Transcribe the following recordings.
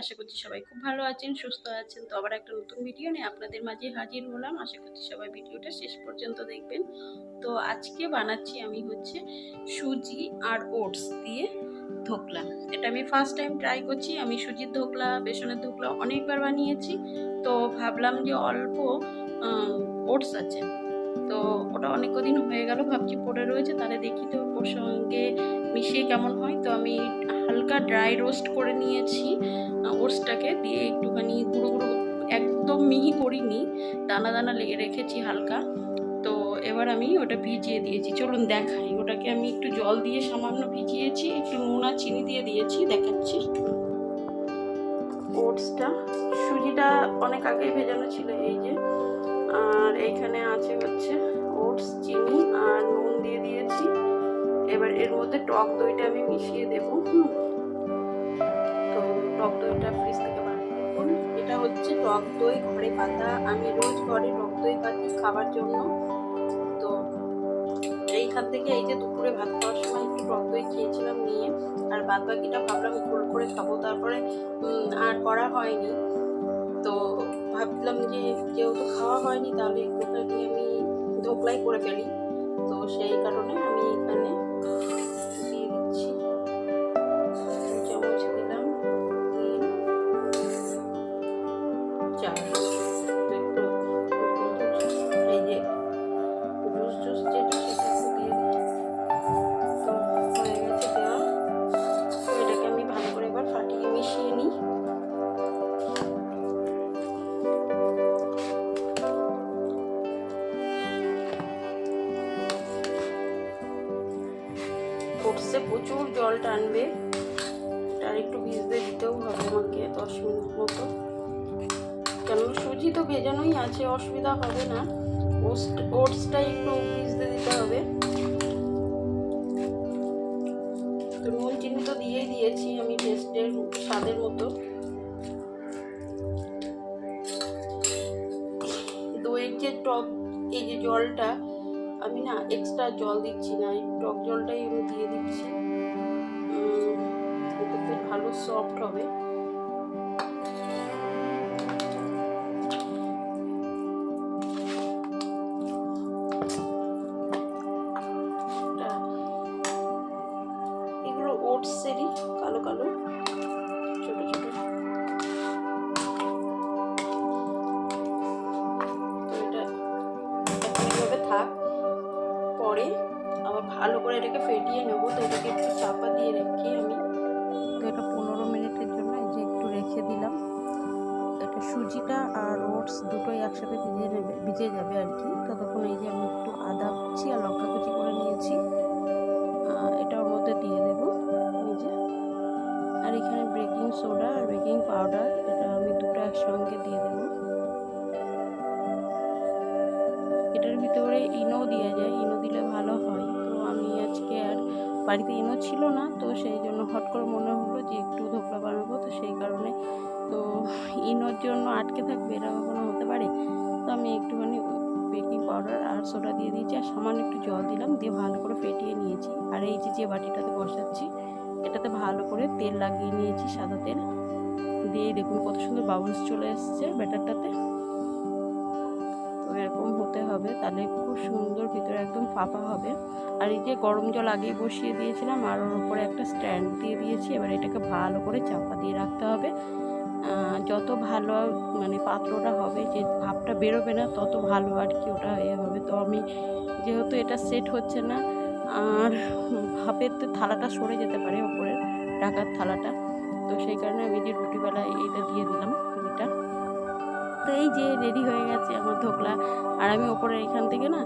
আশা করছি সবাই খুব ভালো আছেন, সুস্থ আছেন। তো আবার একটা নতুন ভিডিও নিয়ে আপনাদের মাঝে হাজির হলাম। আশা করছি সবাই ভিডিওটা শেষ পর্যন্ত দেখবেন। তো আজকে বানাচ্ছি আমি হচ্ছে সুজি আর ওটস দিয়ে ধোকলা। এটা আমি ফার্স্ট টাইম ট্রাই করছি। আমি সুজির ধোকলা, বেসনের ধোকলা অনেকবার বানিয়েছি। তো ভাবলাম যে অল্প ওটস আছে। তো ওটা অনেক দিন হয়ে গেল, ভাবছি পড়ে রয়েছে। তাহলে দেখি তো ওর সঙ্গে মিশিয়ে কেমন হয়? তো আমি হালকা ড্রাই রোস্ট করে নিয়েছি ওটসটাকে দিয়ে একটুখানি গুঁড়ো গুঁড়ো একদম মিহি করিনি, দানা দানা লেগে রেখেছি হালকা। তো এবার আমি ওটা ভিজিয়ে দিয়েছি। চলুন দেখাই। ওটাকে আমি একটু জল দিয়ে সামান্য ভিজিয়েছি, একটু নুন আর চিনি দিয়ে দিয়েছি, দেখাচ্ছি। ওটসটা সুজিটা অনেক আগেই ভেজানো ছিল এই যে। আর এইখানে আছে হচ্ছে ওটস চিনি আর নুন দিয়ে দিয়েছি। এবার এর মধ্যে টক দইটা আমি মিশিয়ে দেব। তো টক দইটা ফ্রিজ থেকে বার এটা হচ্ছে টক দই ঘরে পাতা। আমি রোজ ঘরে টক দই পাতি খাবার জন্য। তো এইখান থেকে এই যে দুপুরে ভাত খাওয়ার সময় একটু টক দই খেয়েছিলাম নিয়ে, আর বাদ বাকিটা ভাবলাম ঘোল করে খাব। তারপরে আর করা হয়নি। তো ভাবলাম যে যেহেতু খাওয়া হয়নি, তাহলে একটুখানি আমি ধোকলাই করে ফেলি। তো সেই কারণে আমি এখানে ওটসে প্রচুর জল টানবে। আর একটু ভিজতে দিতেও হবে আমাকে দশ মিনিট মতো। কেননা সুজি তো ভেজানোই আছে, অসুবিধা হবে না। ওটস ওটসটা একটু ভিজতে দিতে হবে। তো নুন চিনি তো দিয়েই দিয়েছি আমি টেস্টের স্বাদের মতো। দইয়ের যে টক, এই যে জলটা আমি না এক্সট্রা জল দিচ্ছি না, এই টক জলটাই আমি দিয়ে দিচ্ছি। এটাতে ভালো সফট হবে। এগুলো ওটসেরই কালো কালো, ছোট ছোট। এটা থাক। পরে আবার ভালো করে এটাকে ফেটিয়ে নেব, তো এটাকে একটু চাপা দিয়ে রেখে আমি। তো এটা পনেরো মিনিটের জন্য এই যে একটু রেখে দিলাম। এটা সুজিটা আর ওটস দুটোই একসাথে ভিজে নেবে ভিজে যাবে আর কি। ততক্ষণ এই যে আমি একটু আদা কুচি আর লঙ্কা কুচি করে নিয়েছি। এটা ওর মধ্যে দিয়ে দেবো এই যে। আর এখানে বেকিং সোডা আর বেকিং পাউডার, এটা আমি দুটো একসঙ্গে দিয়ে দেবো। এটার ভিতরে ইনো দেওয়া বাড়িতে ইনো ছিল না, তো সেই জন্য হট করে মনে হলো যে একটু ধোকলা বানাবো, তো সেই কারণে তো ইনোর জন্য আটকে থাকবে এটা কখনো হতে পারে? তো আমি একটুখানি বেকিং পাউডার আর সোডা দিয়ে দিয়েছি আর সামান্য একটু জল দিলাম, দিয়ে ভালো করে ফেটিয়ে নিয়েছি। আর এই যে যে বাটিটাতে বসাচ্ছি, এটাতে ভালো করে তেল লাগিয়ে নিয়েছি সাদা তেল। দিয়ে দেখুন কত সুন্দর বাবলস চলে এসছে ব্যাটারটাতে। তো এরকম হতে হবে, তাহলে খুব সুন্দর ভিতরে একদম ফাঁপা হবে। আর এই যে গরম জল আগেই বসিয়ে দিয়েছিলাম, আর ওর উপরে একটা স্ট্যান্ড দিয়ে দিয়েছি, এবার এটাকে ভালো করে চাপা দিয়ে রাখতে হবে। যত ভালো মানে পাত্রটা হবে, যে ভাবটা বেরোবে না, তত ভালো আর কি ওটা এ হবে। তো আমি যেহেতু এটা সেট হচ্ছে না, আর ভাপের তো থালাটা সরে যেতে পারে ওপরের, ঢাকার থালাটা। তো সেই কারণে আমি যে রুটিবেলা এইটা দিয়ে দিলাম এটা তো এই যে রেডি হয়ে গেছে আমার ধোকলা আর আমি ওপরে এখান থেকে না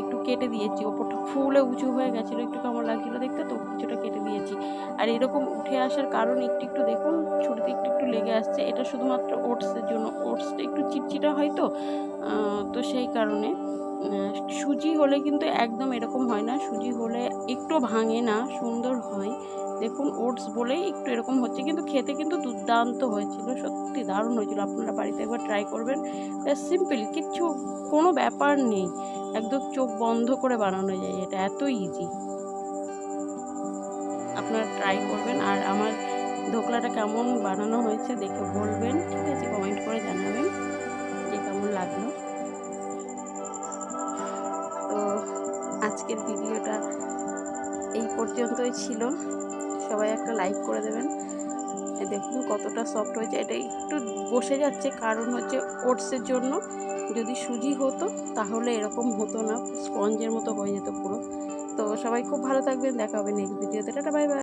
একটু কেটে দিয়েছি। ওপরটা ফুলে উঁচু হয়ে গেছিল, একটু কেমন লাগছিল দেখতে, তো কিছুটা কেটে দিয়েছি। আর এরকম উঠে আসার কারণ একটু একটু দেখুন ছুটিতে একটু একটু লেগে আসছে। এটা শুধুমাত্র ওটসের জন্য। ওটসটা একটু চিটচিটা হয় তো তো সেই কারণে। সুজি হলে কিন্তু একদম এরকম হয় না। সুজি হলে একটু ভাঙে না, সুন্দর হয়। দেখুন, ওটস বলেই একটু এরকম হচ্ছে। কিন্তু খেতে কিন্তু দুর্দান্ত হয়েছিল, সত্যি দারুণ হয়েছিল। আপনারা বাড়িতে একবার ট্রাই করবেন। সিম্পল কিচ্ছু, কোনো ব্যাপার নেই। একদম চোখ বন্ধ করে বানানো যায় এটা, এত ইজি আপনারা ট্রাই করবেন আর আমার ধোকলাটা কেমন বানানো হয়েছে দেখে বলবেন। ঠিক আছে কমেন্ট করে জানাবেন যে কেমন লাগল। আজকের ভিডিওটা এই পর্যন্তই ছিল। সবাই একটা লাইক করে দেবেন। দেখুন কতটা সফট হয়েছে। এটা একটু বসে যাচ্ছে, কারণ হচ্ছে ওটসের জন্য যদি সুজি হতো তাহলে এরকম হতো না। স্পঞ্জের মতো হয়ে যেত পুরো। তো সবাই খুব ভালো থাকবেন। দেখা হবে নেক্সট ভিডিওতে টাটা বাই বাই